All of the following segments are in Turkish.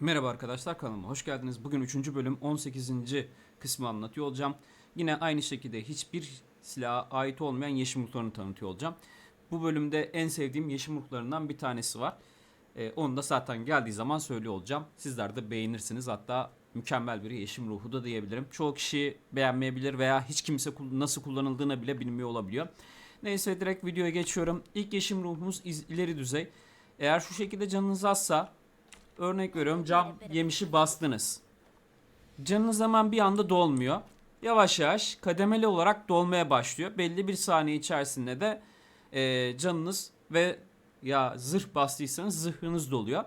Merhaba arkadaşlar kanalıma hoş geldiniz. Bugün 3. bölüm 18. kısmı anlatıyor olacağım. Yine aynı şekilde hiçbir silaha ait olmayan yeşim ruhlarını tanıtıyor olacağım. Bu bölümde en sevdiğim yeşim ruhlarından bir tanesi var. Ee, onu da zaten geldiği zaman söylüyor olacağım. Sizler de beğenirsiniz. Hatta mükemmel bir yeşim ruhu da diyebilirim. Çoğu kişi beğenmeyebilir veya hiç kimse nasıl kullanıldığını bile bilmiyor olabiliyor. Neyse direkt videoya geçiyorum. İlk yeşim ruhumuz ileri düzey. Eğer şu şekilde canınız azsa Örnek veriyorum cam yemişi bastınız. Canınız hemen bir anda dolmuyor. Yavaş yavaş kademeli olarak dolmaya başlıyor. Belli bir saniye içerisinde de e, canınız ve ya zırh bastıysanız zırhınız doluyor.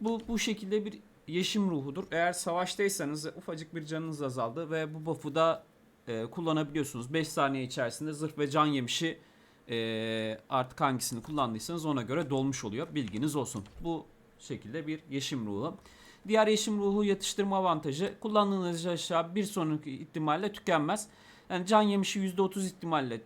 Bu bu şekilde bir yeşim ruhudur. Eğer savaştaysanız ufacık bir canınız azaldı ve bu buff'u da e, kullanabiliyorsunuz. 5 saniye içerisinde zırh ve can yemişi e, artık hangisini kullandıysanız ona göre dolmuş oluyor. Bilginiz olsun. Bu şekilde bir yeşim ruhu. Diğer yeşim ruhu yatıştırma avantajı kullandığınız aşağı bir sonraki ihtimalle tükenmez. Yani can yemişi %30 ihtimalle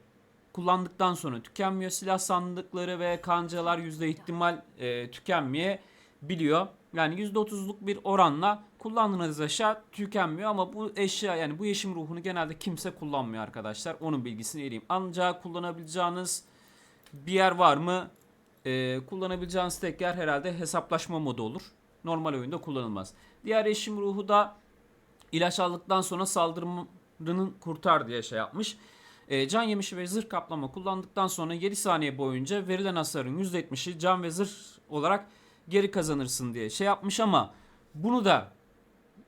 kullandıktan sonra tükenmiyor. Silah sandıkları ve kancalar yüzde ihtimal e, tükenmeyebiliyor. Yani %30'luk bir oranla kullandığınız aşağı tükenmiyor ama bu eşya yani bu yeşim ruhunu genelde kimse kullanmıyor arkadaşlar. Onun bilgisini vereyim. Ancak kullanabileceğiniz bir yer var mı? Ee, kullanabileceğiniz tek yer herhalde hesaplaşma modu olur. Normal oyunda kullanılmaz. Diğer yeşim ruhu da ilaç aldıktan sonra saldırının kurtar diye şey yapmış. Ee, can yemişi ve zırh kaplama kullandıktan sonra 7 saniye boyunca verilen hasarın %70'i can ve zırh olarak geri kazanırsın diye şey yapmış ama bunu da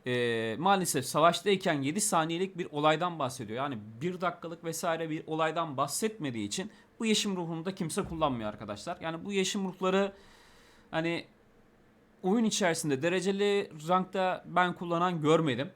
e, maalesef savaştayken 7 saniyelik bir olaydan bahsediyor. Yani 1 dakikalık vesaire bir olaydan bahsetmediği için bu yeşim ruhunu da kimse kullanmıyor arkadaşlar. Yani bu yeşim ruhları hani oyun içerisinde dereceli rankta ben kullanan görmedim.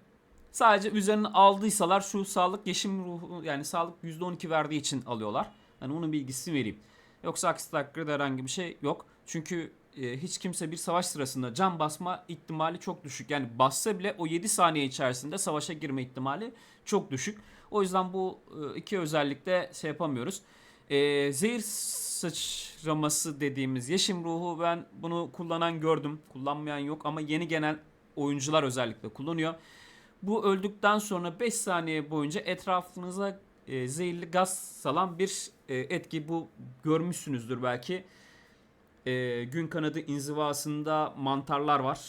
Sadece üzerine aldıysalar şu sağlık yeşim ruhu yani sağlık %12 verdiği için alıyorlar. Hani onun bilgisini vereyim. Yoksa aksi takdirde herhangi bir şey yok. Çünkü e, hiç kimse bir savaş sırasında can basma ihtimali çok düşük. Yani bassa bile o 7 saniye içerisinde savaşa girme ihtimali çok düşük. O yüzden bu e, iki özellikle şey yapamıyoruz. E, zehir sıçraması dediğimiz yeşim ruhu ben bunu kullanan gördüm. Kullanmayan yok ama yeni genel oyuncular özellikle kullanıyor. Bu öldükten sonra 5 saniye boyunca etrafınıza e, zehirli gaz salan bir e, etki bu görmüşsünüzdür belki. E, gün kanadı inzivasında mantarlar var.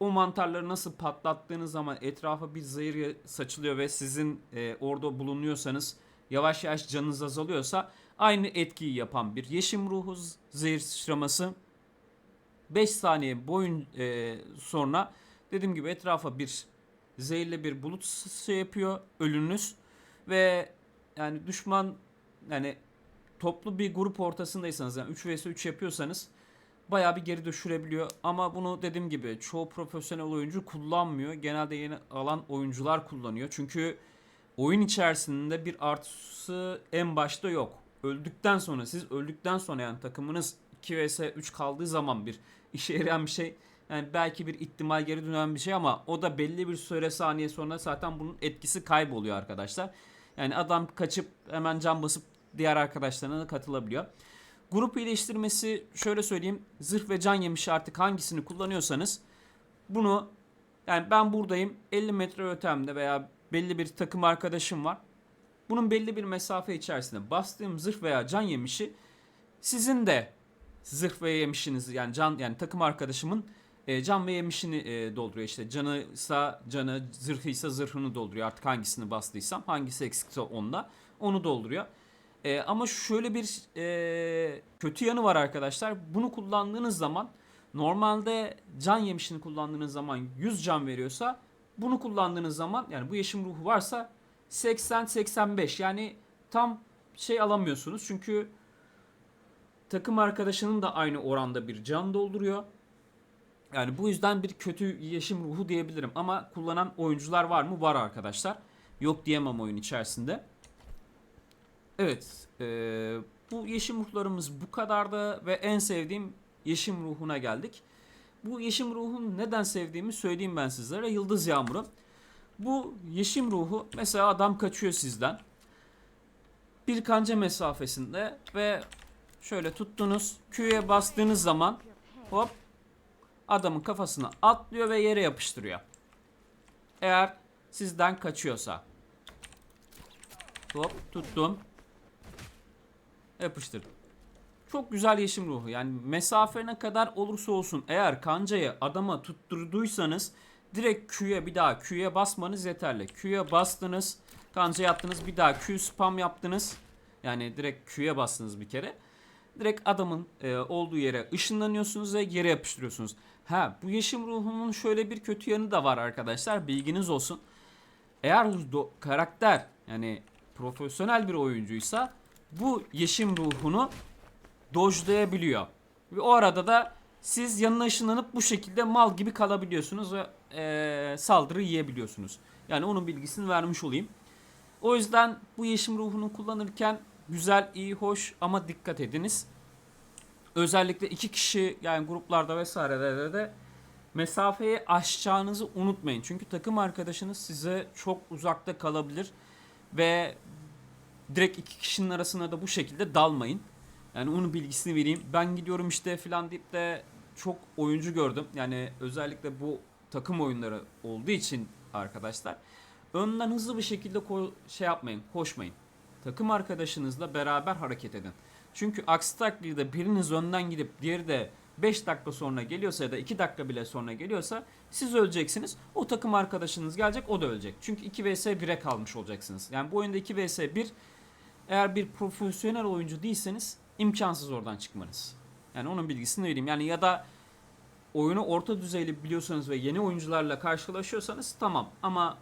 O mantarları nasıl patlattığınız zaman etrafa bir zehir saçılıyor ve sizin e, orada bulunuyorsanız yavaş yavaş canınız azalıyorsa aynı etkiyi yapan bir yeşim ruhu zehir sıçraması 5 saniye boyun e, sonra dediğim gibi etrafa bir zehirli bir bulut şey yapıyor ölünüz ve yani düşman yani toplu bir grup ortasındaysanız yani 3 vs 3 yapıyorsanız bayağı bir geri düşürebiliyor. Ama bunu dediğim gibi çoğu profesyonel oyuncu kullanmıyor. Genelde yeni alan oyuncular kullanıyor. Çünkü oyun içerisinde bir artısı en başta yok. Öldükten sonra siz öldükten sonra yani takımınız 2 vs 3 kaldığı zaman bir işe yarayan bir şey yani belki bir ihtimal geri dönen bir şey ama o da belli bir süre saniye sonra zaten bunun etkisi kayboluyor arkadaşlar. Yani adam kaçıp hemen can basıp diğer arkadaşlarına da katılabiliyor. Grup iyileştirmesi şöyle söyleyeyim. Zırh ve can yemişi artık hangisini kullanıyorsanız bunu yani ben buradayım 50 metre ötemde veya belli bir takım arkadaşım var. Bunun belli bir mesafe içerisinde bastığım zırh veya can yemişi sizin de zırh ve yemişiniz yani can yani takım arkadaşımın e, can ve yemişini e, dolduruyor işte canıysa canı zırhıysa zırhını dolduruyor artık hangisini bastıysam hangisi eksikse onda onu dolduruyor. E, ama şöyle bir e, kötü yanı var arkadaşlar. Bunu kullandığınız zaman normalde can yemişini kullandığınız zaman 100 can veriyorsa bunu kullandığınız zaman yani bu yeşim ruhu varsa 80-85 yani tam şey alamıyorsunuz. Çünkü takım arkadaşının da aynı oranda bir can dolduruyor. Yani bu yüzden bir kötü yeşim ruhu diyebilirim. Ama kullanan oyuncular var mı? Var arkadaşlar. Yok diyemem oyun içerisinde. Evet. eee, bu yeşim ruhlarımız bu kadardı ve en sevdiğim yeşim ruhuna geldik. Bu yeşim ruhun neden sevdiğimi söyleyeyim ben sizlere. Yıldız Yağmuru. Bu yeşim ruhu mesela adam kaçıyor sizden. Bir kanca mesafesinde ve şöyle tuttunuz. Q'ye bastığınız zaman hop adamın kafasına atlıyor ve yere yapıştırıyor. Eğer sizden kaçıyorsa. Hop tuttum. Yapıştırdım. Çok güzel yeşim ruhu. Yani mesafe ne kadar olursa olsun eğer kancayı adama tutturduysanız direkt Q'ya bir daha Q'ya basmanız yeterli. Q'ya bastınız, kancaya attınız, bir daha Q spam yaptınız. Yani direkt Q'ya bastınız bir kere. Direkt adamın e, olduğu yere ışınlanıyorsunuz ve yere yapıştırıyorsunuz. Ha bu yeşim ruhunun şöyle bir kötü yanı da var arkadaşlar. Bilginiz olsun. Eğer do- karakter yani profesyonel bir oyuncuysa bu yeşim ruhunu dojlayabiliyor. Ve o arada da siz yanına ışınlanıp bu şekilde mal gibi kalabiliyorsunuz ve eee, saldırı yiyebiliyorsunuz. Yani onun bilgisini vermiş olayım. O yüzden bu yeşim ruhunu kullanırken güzel, iyi, hoş ama dikkat ediniz. Özellikle iki kişi yani gruplarda vesairelerde de mesafeyi aşacağınızı unutmayın. Çünkü takım arkadaşınız size çok uzakta kalabilir ve direkt iki kişinin arasına da bu şekilde dalmayın. Yani onun bilgisini vereyim. Ben gidiyorum işte filan deyip de çok oyuncu gördüm. Yani özellikle bu takım oyunları olduğu için arkadaşlar önden hızlı bir şekilde şey yapmayın, koşmayın. Takım arkadaşınızla beraber hareket edin. Çünkü aksi takdirde biriniz önden gidip diğeri de 5 dakika sonra geliyorsa ya da 2 dakika bile sonra geliyorsa siz öleceksiniz. O takım arkadaşınız gelecek o da ölecek. Çünkü 2 vs 1'e kalmış olacaksınız. Yani bu oyunda 2 vs 1 eğer bir profesyonel oyuncu değilseniz imkansız oradan çıkmanız. Yani onun bilgisini vereyim. Yani ya da oyunu orta düzeyli biliyorsanız ve yeni oyuncularla karşılaşıyorsanız tamam. Ama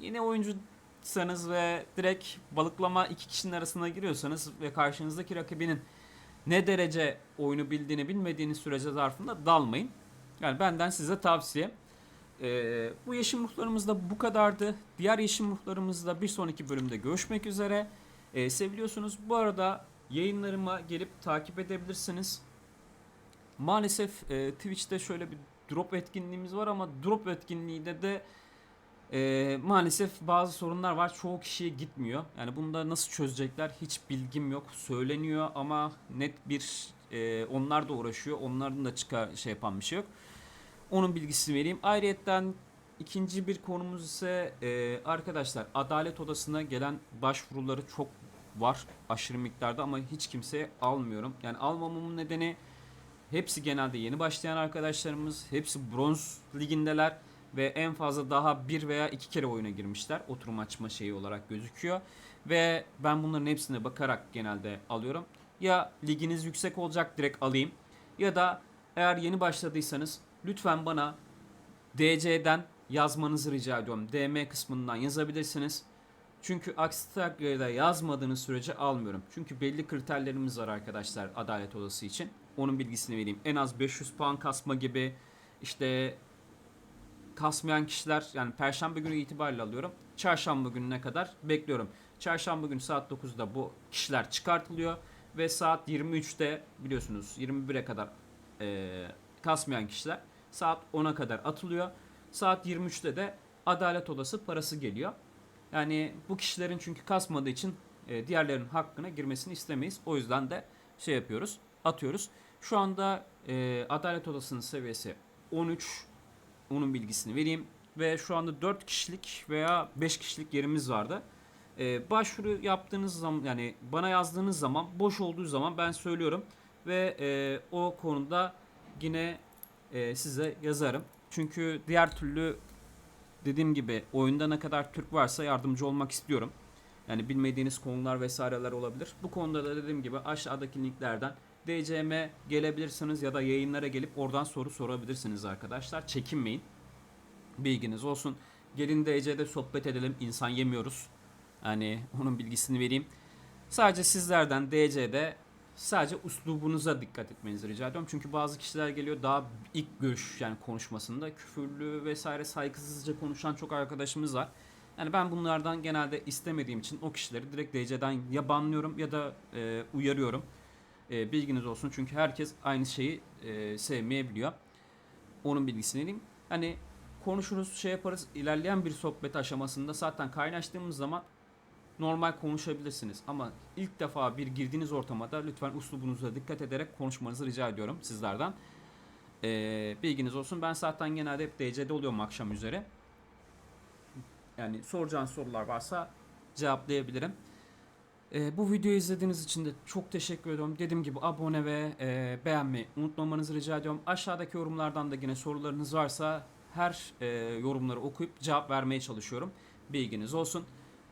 yeni oyuncuysanız ve direkt balıklama iki kişinin arasına giriyorsanız ve karşınızdaki rakibinin ne derece oyunu bildiğini bilmediğiniz sürece zarfında dalmayın. Yani benden size tavsiye. Ee, bu yeşim ruhlarımız da bu kadardı. Diğer yeşim ruhlarımızla bir sonraki bölümde görüşmek üzere. Ee, seviliyorsunuz. Bu arada yayınlarıma gelip takip edebilirsiniz. Maalesef e, Twitch'te şöyle bir drop etkinliğimiz var ama drop etkinliğinde de e, maalesef bazı sorunlar var. Çoğu kişiye gitmiyor. Yani bunu da nasıl çözecekler hiç bilgim yok. Söyleniyor ama net bir e, onlar da uğraşıyor. Onların da çıkar şey yapan bir şey yok. Onun bilgisini vereyim. Ayrıyetten ikinci bir konumuz ise e, arkadaşlar Adalet Odası'na gelen başvuruları çok var aşırı miktarda ama hiç kimseye almıyorum. Yani almamamın nedeni hepsi genelde yeni başlayan arkadaşlarımız. Hepsi bronz ligindeler ve en fazla daha bir veya iki kere oyuna girmişler. Oturum açma şeyi olarak gözüküyor. Ve ben bunların hepsine bakarak genelde alıyorum. Ya liginiz yüksek olacak direkt alayım. Ya da eğer yeni başladıysanız lütfen bana DC'den yazmanızı rica ediyorum. DM kısmından yazabilirsiniz. Çünkü aksi takdirde yazmadığınız sürece almıyorum. Çünkü belli kriterlerimiz var arkadaşlar adalet odası için. Onun bilgisini vereyim. En az 500 puan kasma gibi işte kasmayan kişiler yani perşembe günü itibariyle alıyorum. Çarşamba gününe kadar bekliyorum. Çarşamba günü saat 9'da bu kişiler çıkartılıyor ve saat 23'te biliyorsunuz 21'e kadar eee, kasmayan kişiler saat 10'a kadar atılıyor. Saat 23'te de adalet odası parası geliyor. Yani bu kişilerin çünkü kasmadığı için e, diğerlerinin hakkına girmesini istemeyiz. O yüzden de şey yapıyoruz, atıyoruz. Şu anda e, Adalet Odası'nın seviyesi 13. Onun bilgisini vereyim. Ve şu anda 4 kişilik veya 5 kişilik yerimiz vardı. E, başvuru yaptığınız zaman yani bana yazdığınız zaman boş olduğu zaman ben söylüyorum. Ve e, o konuda yine e, size yazarım. Çünkü diğer türlü dediğim gibi oyunda ne kadar Türk varsa yardımcı olmak istiyorum. Yani bilmediğiniz konular vesaireler olabilir. Bu konuda da dediğim gibi aşağıdaki linklerden DCM gelebilirsiniz ya da yayınlara gelip oradan soru sorabilirsiniz arkadaşlar. Çekinmeyin. Bilginiz olsun. Gelin DC'de sohbet edelim. İnsan yemiyoruz. Yani onun bilgisini vereyim. Sadece sizlerden DC'de sadece uslubunuza dikkat etmenizi rica ediyorum. Çünkü bazı kişiler geliyor daha ilk görüş yani konuşmasında küfürlü vesaire saygısızca konuşan çok arkadaşımız var. Yani ben bunlardan genelde istemediğim için o kişileri direkt DC'den ya banlıyorum ya da e, uyarıyorum. E, bilginiz olsun çünkü herkes aynı şeyi e, sevmeyebiliyor. Onun bilgisini vereyim. Hani konuşuruz şey yaparız ilerleyen bir sohbet aşamasında zaten kaynaştığımız zaman normal konuşabilirsiniz. Ama ilk defa bir girdiğiniz ortamda lütfen uslubunuza dikkat ederek konuşmanızı rica ediyorum sizlerden. Ee, bilginiz olsun. Ben zaten genelde hep DC'de oluyorum akşam üzere. Yani soracağınız sorular varsa cevaplayabilirim. Ee, bu videoyu izlediğiniz için de çok teşekkür ediyorum. Dediğim gibi abone ve e, beğenmeyi unutmamanızı rica ediyorum. Aşağıdaki yorumlardan da yine sorularınız varsa her e, yorumları okuyup cevap vermeye çalışıyorum. Bilginiz olsun.